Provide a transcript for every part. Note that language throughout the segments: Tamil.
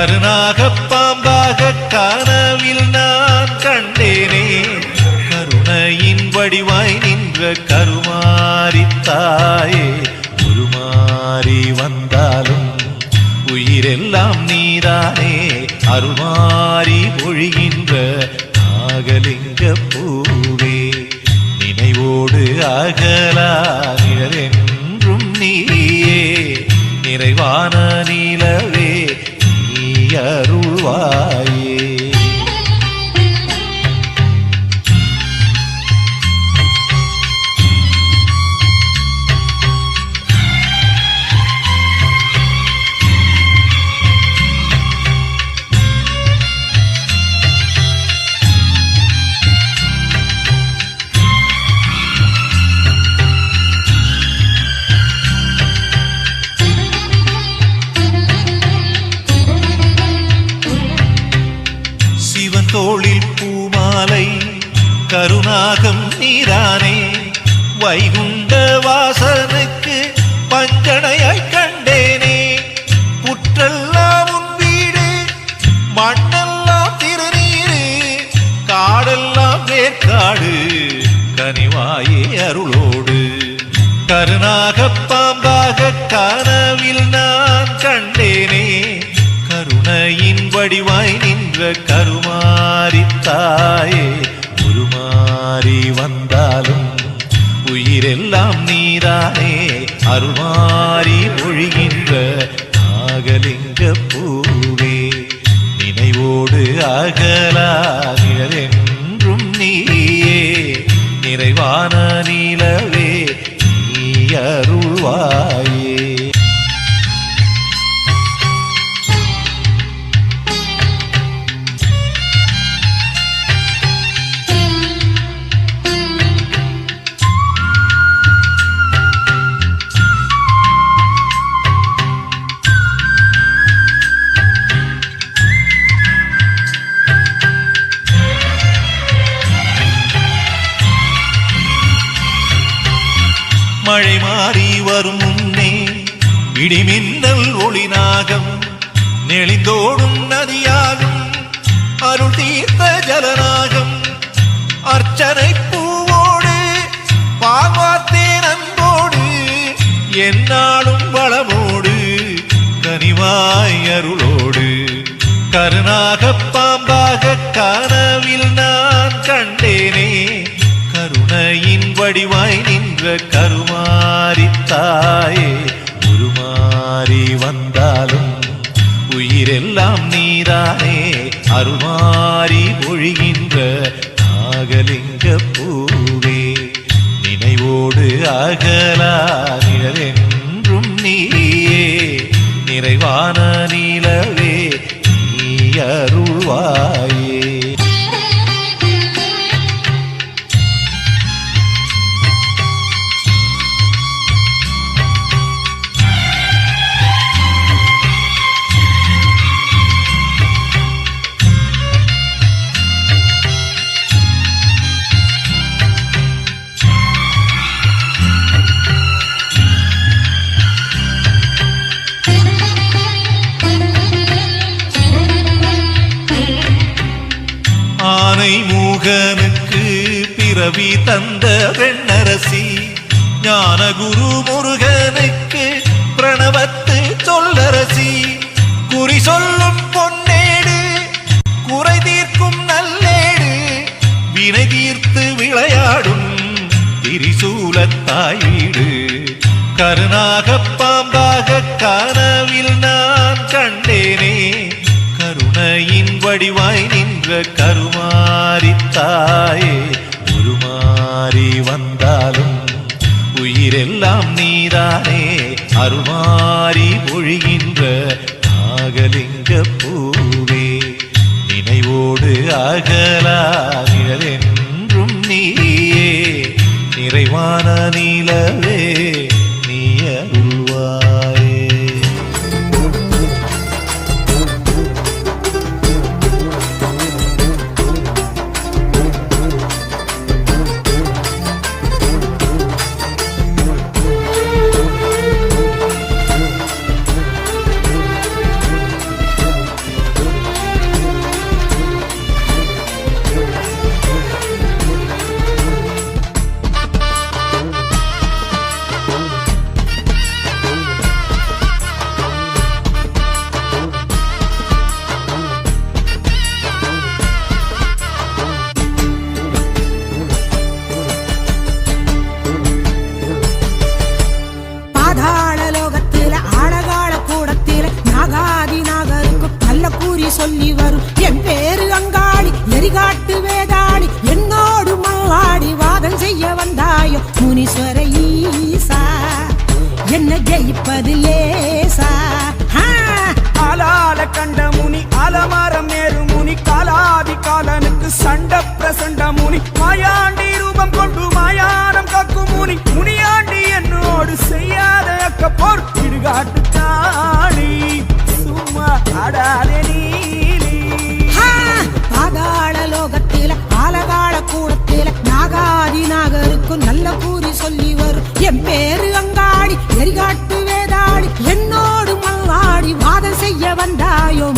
கருணாக பாம்பாக கனவில் நான் கண்டேனே. கருணையின் வடிவாய் நின்ற கருமாரி தாயே உருமாறி வந்தாலும் உயிரெல்லாம் நீதானே. அருள்மாறி பொழிகின்ற நாகலிங்க பூவே. நினைவோடு அகலா நிழலென்றும் நீயே. நிறைவான நிலவே அருள்வார். கருணாகம் நீரானே வைகுண்ட வாசனுக்கு பஞ்சனையாய் கண்டேனே. புற்றெல்லாம் உன் வீடு மண்ணெல்லாம் திருநீரு காடெல்லாம் வேர்க்காடு கனிவாயே அருளோடு. கருணாக பாம்பாக கனவில் நான் கண்டேனே கருணையின் வடிவாய் நின்ற கரு மாறி வந்தாலும் உயிரெல்லாம் நீதானே அருமாறி பொழிகின்ற நாகலிங்க பூவே. நினைவோடு அகலா நிழலென்றும் நீயே. நிறைவான நிலவே நீ அருள்வார் இடிமின்னல் ஒளிநாகம் நெளிந்தோடும் நதியாகும் அருள் தீர்த்த ஜலநாகம். அர்ச்சனை பூவோடு பால்வாத்தேன் அன்போடு என்னாலும் வளமோடு கனிவாய் அருளோடு. கருணாக பாம்பாக கனவில் நான் கண்டேனே கருணையின் வடிவாய் நின்ற கருமாரி தாயே வந்தாலும் உயிரெல்லாம் நீதானே. அருமாறி ஒழிகின்ற நாகலிங்க பூவே நினைவோடு அகலா நிழலென்றும் நீயே. நிறைவான நிலவே நீ அருள்வாயே. நிழலென்றும் நீயே நிறைவான நிலவே சண்ட பிரசண்ட முனி. மாயாண்டி ரூபம் கொண்டு மாயானம் காக்கும் முனி. முனியாண்டி என்னோடு செய்யாத அக்க போர். இடுகாட்டு தாடி சும்மா அடாதே நீலி. பாதாள லோகத்தில ஆலகால கூடத்தில நாகாதி நாகருக்கும் நல்ல கூறி சொல்லி வரும். என் பேரு அங்காடி எரிகாட்டு வேதாடி என்னோடு மல்லாடி வாதம் செய்ய வந்தாயோ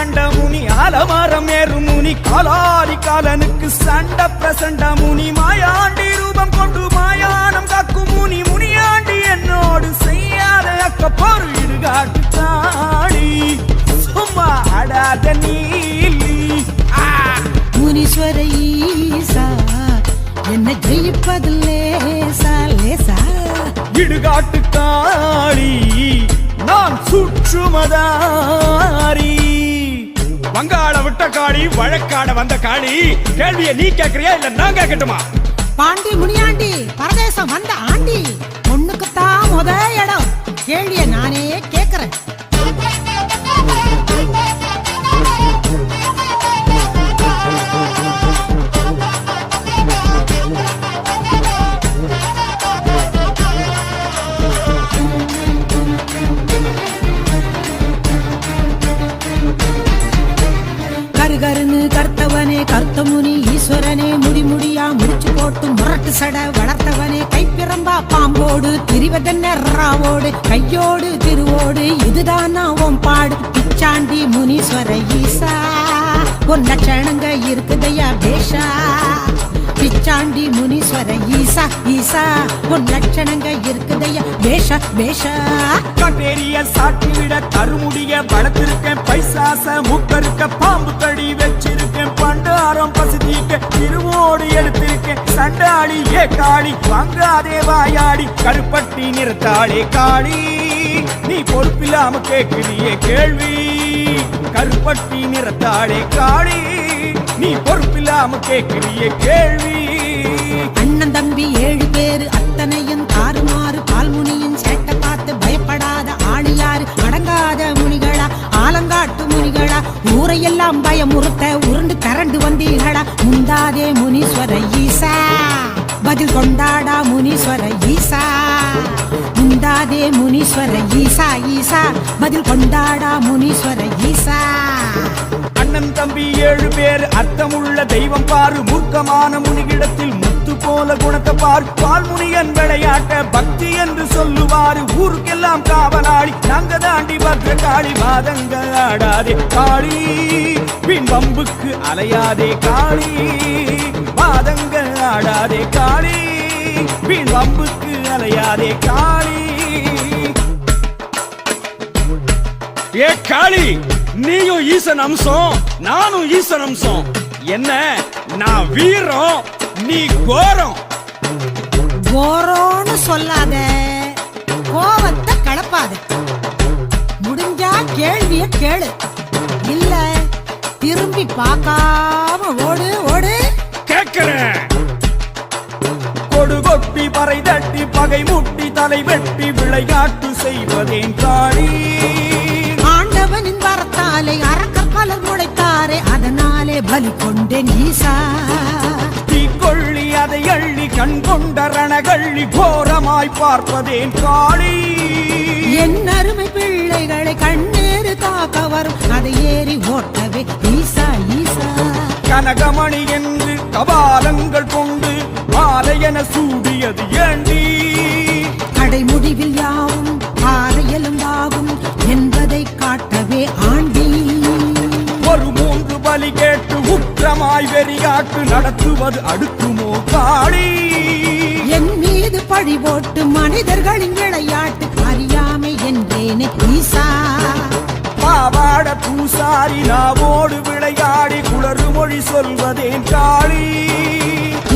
கண்ட முனி அலமரம் ஏறு முனி காலாதி காலனுக்கு சண்ட பிரசண்ட முனி மாயாண்டி ரூபம் கொண்டு மாயானம் காக்கும் முனி முனியாண்டி என்னோடு செய்யாத அக்க போர் இடுகாட்டு தாடி சும்மா அடாத நீலி. முனீஸ்வர ஈசா என்ன ஜெயிப்பது லேசா லேசா. இடுகாட்டு காளி நான் சுற்றுமதாரி. வங்காள விட்ட காளி வழக்காட வந்த காளி. கேள்வியை நீ கேக்குறியா இல்ல நான் கேட்கட்டுமா? பாண்டி முனியாண்டி பரதேசம் வந்த ஆண்டி. பொண்ணுக்குத்தான் முத இடம். கேள்விய கையோடு திருவோடு இதுதான் உன் பாடு. பிச்சாண்டி முனீஸ்வர ஈசா ஒரு லட்சணங்க இருக்குதையா பேஷா. பிச்சாண்டி முனீஸ்வர ஈசா ஈசா உன் லட்சணங்க இருக்குதையா? பேஷா வேஷா. கட்டேரிய சாட்டி விட கருமுடிய வளர்த்திருக்கேன். பைசாச முக்கருக்க பாம்பு கடி வச்சிருக்கேன். பண்டாரம் பசுதிக்க திருவோடு எடுத்திருக்கேன் சண்டாளி ஏ காளி வாங்காதே வாயாடி. கருப்பட்டி நிறுத்தாளே காளி நீ பொறுப்பில்லாம கேட்கிறியே கேள்வி. கருப்பட்டி நிறத்தாளே காளி நீ பொறுப்பில்லாம கேட்கிறிய கேள்வி. அண்ணன் தம்பி ஏழு பேரு அத்தனையும் தாறுமாறு பால்முனியின் சேட்டை பார்த்து பயப்படாத ஆளியாரு அடங்காத முனிகளா? ஆலங்காட்டு முனிகளா? ஊரையெல்லாம் பயமுறுத்த உருண்டு கரண்டு வந்தீர்களா? முந்தாதே முனீஸ்வர ஈசா. பதில் கொண்டாடா முனீஸ்வர ஈசா. முந்தாதே முனீஸ்வர ஈசா ஈசா. பதில் கொண்டாடா முனீஸ்வர ஈசா. அண்ணன் தம்பி ஏழு பேர். அர்த்தமுள்ள தெய்வம் பாரு. மூர்க்கமான முனிகிடத்தில் முத்து போல குணத்தை பார். பால்முனியன் விளையாட்ட பக்தி என்று சொல்லுவாரு. ஊருக்கெல்லாம் காவலாளி நாங்க தாண்டி பத்திர காளி வாதங்க ஆடாதே காளி. பின் வம்புக்கு அலையாதே காளி. வாதங்க ஆடாதே காளி. பின் வம்புக்கு அலையாதே காளி. ஏ காளி. நீயும் ஈசன் அம்சம் நானும் ஈசன் அம்சம். என்ன? நான் வீரம் நீ கோரம். கோரோன்னு சொல்லாத. கோவத்தை கலப்பாத. முடிஞ்சா கேள்விய கேளு. இல்ல திரும்பி பார்க்காம ஓடு ஓடு. கேட்கிறேன் கொடு கொட்டி பறை தட்டி பகை முட்டி தலை வெட்டி விளையாட்டு செய்வதேன் காளி வரத்தாலே அரக்கர் பலர் முளைத்தாரே அதனாலே பலி கொண்டேன் ஈசா தீக்கொள்ளி அதை அள்ளி கண் கொண்ட ரணகள்ளி கோரமாய் பார்ப்பதேன் காளி. என் அருமை பிள்ளைகளை கண்ணேறு காக்க வரும் அதை ஏறி ஓட்டவே ஈசா ஈசா. கனகமணி என்று கபாலங்கள் கொண்டு மாலையென சூடியது ஏண்டி? கடை முடிவில் உக்கிரமாய் வெறியாட்டு நடத்துவது அடுக்குமோ காளி? என் மீது பழி போட்டு மனிதர்களின் விளையாட்டு. அறியாமை என்றேனே ஈசா. பாவாட பூசாரி நாவோடு விளையாடி குளறு மொழி சொல்வதேன் காளி?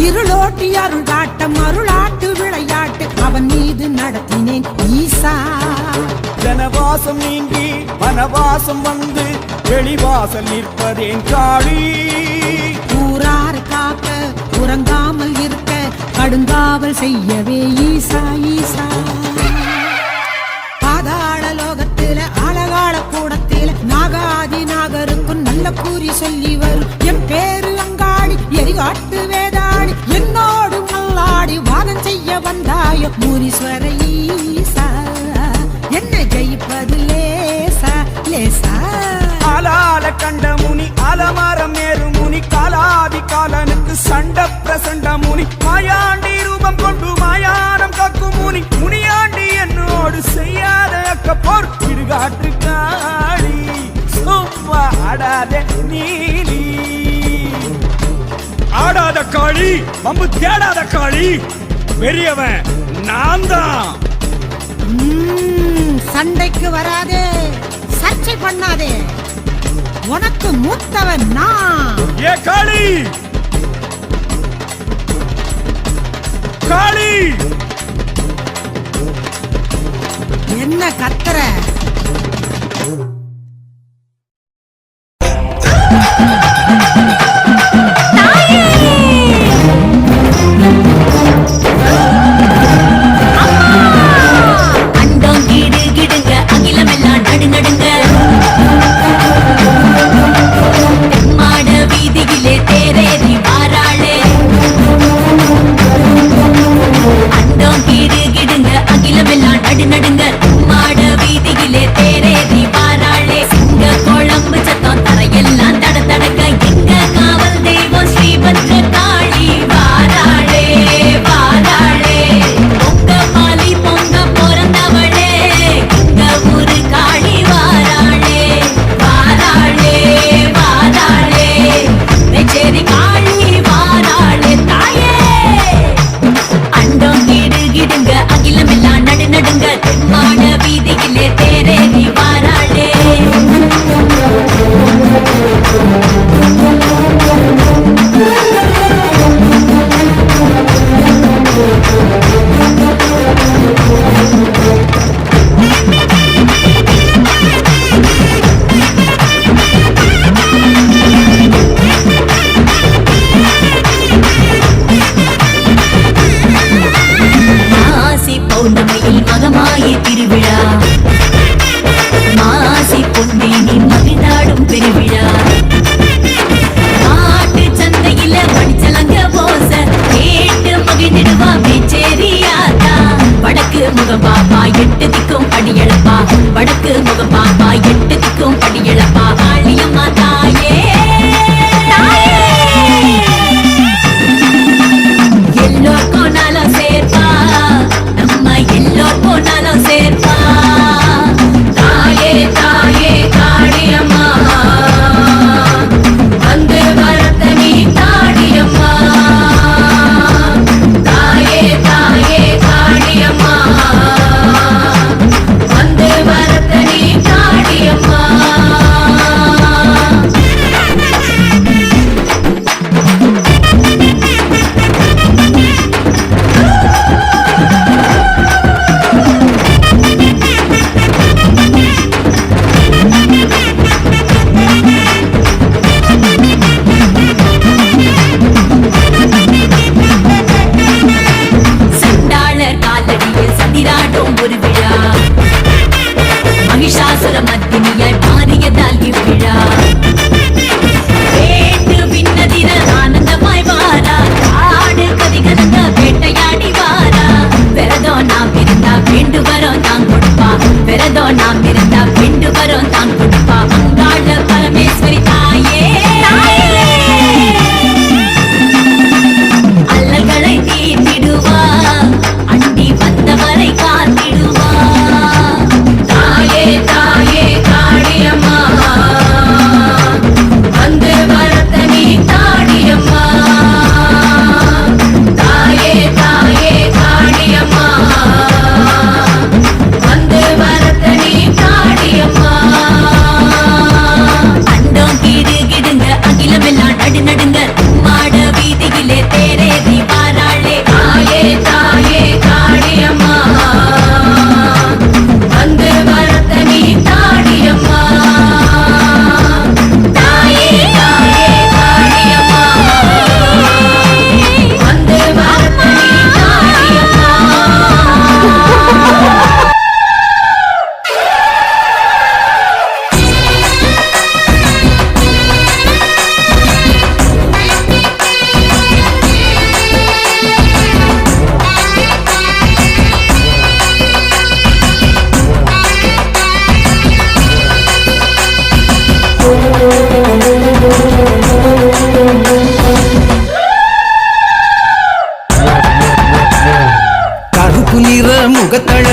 இருளோட்டி அருள் காட்டம் அருளாட்டு விளையாட்டு அவன் மீது நடத்தினேன் ஈசா. ஜனவா பாசம் நீங்கி வனவாசம் வந்து வெளிவாசல் நிற்பதேன் காளி. ஊரார் காக்க உறங்காமல் இருக்க கடுங்காவல் செய்யவே ஈசா ஈசா. பாதாள லோகத்தில அழகாள கூடத்தில நாகாதி நாகருக்கும் நல்ல கூறி சொல்லி வரும். என் பேரு அங்காடி எரிகாட்டு வேதாடி என்னோடு மல்லாடி வாதம் செய்ய வந்தாயோ? முனீஸ்வர ஈசா என்ன ஜெயிப்பது லேசா லேசா? ஆலால கண்ட முனி அலமரம் மேறு முனி காலாதி காலனுக்கு சண்ட பிரசண்ட முனி. மாயாண்டி ரூபம் கொண்டு மாயானம் காக்கும் முனி முனியாண்டி என்னோடு செய்யாத அக்க போர். இடுகாட்டு காளி சும்மா ஆடாதே நீலி. ஆடாத காளி வம்பு தேடாத காளி. பெரியவன் நான் தான் சண்டைக்கு வராதே சர்ச்சை பண்ணாதே. உனக்கு மூத்தவன் நான். ஏ காளி! காளி! என்ன கத்துற?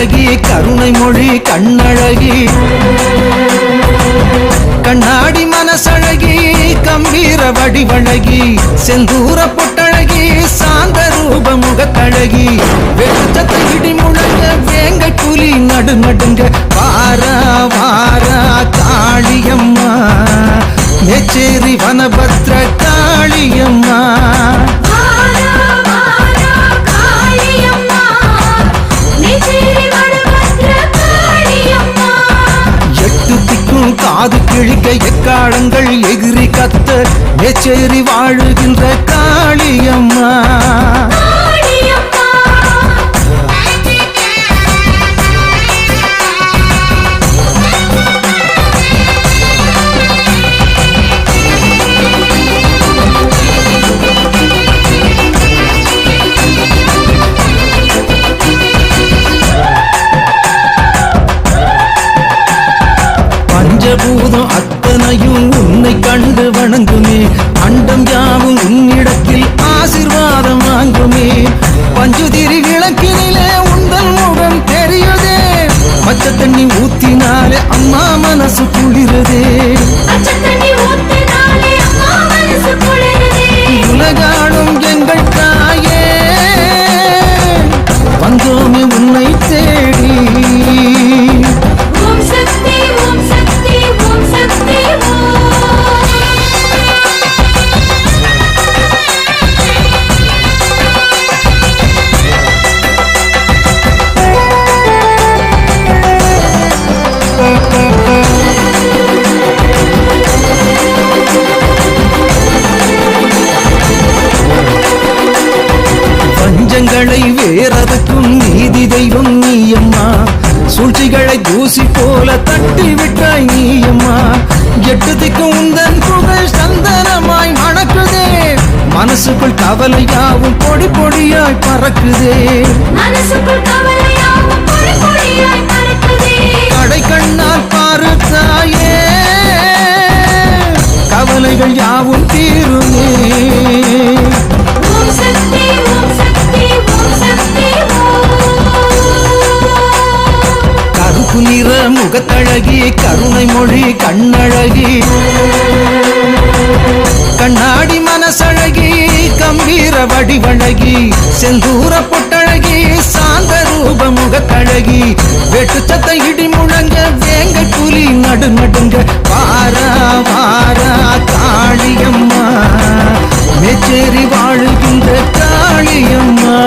கண்ணழகி கருணை மொழி கண்ணழகி. கண்ணாடி மனசழகி கம்பீர வடிவழகி செந்தூர பொட்டழகி சாந்த ரூப முகத்தழகி வெளிச்சத்தை இடி முழங்க வேங்க கூலி நடுநடுங்க வாரா வாரா காளியம்மா. நெச்சேரி வனபத்ர காளியம்மா. காளியம்மா. காது கிழிக்க எக்காலங்கள் எகிரி கத்த நெச்சேரி வாழுகின்ற காளியம்மா. போல தட்டி விட்டாய் நீயம்மா. எட்டு திக்கும் உந்தன் புகழ் சந்தனமாய் மணக்குதே. மனசுக்குள் கவலையாவும் பொடி பொடியாய் பறக்குதே. மனசுக்குள் கவலையாவும் பொடி பொடியாய் பறக்குதே. கடை கண்ணால் பாரு தாயே கவலைகள் யாவும் தீருமே. முகத்தழகி கருணை மொழி கண்ணழகி. கண்ணாடி மனசழகி கம்பீர வடிவழகி. செந்தூர பொட்டழகி சாந்த ரூப முகத்தழகி. வெட்டுச்சத்தை இடி முழங்க வேங்க புலி நடு நடுங்க வாரா வாரா காளியம்மா. மெச்சேரி வாழுகின்ற காளியம்மா.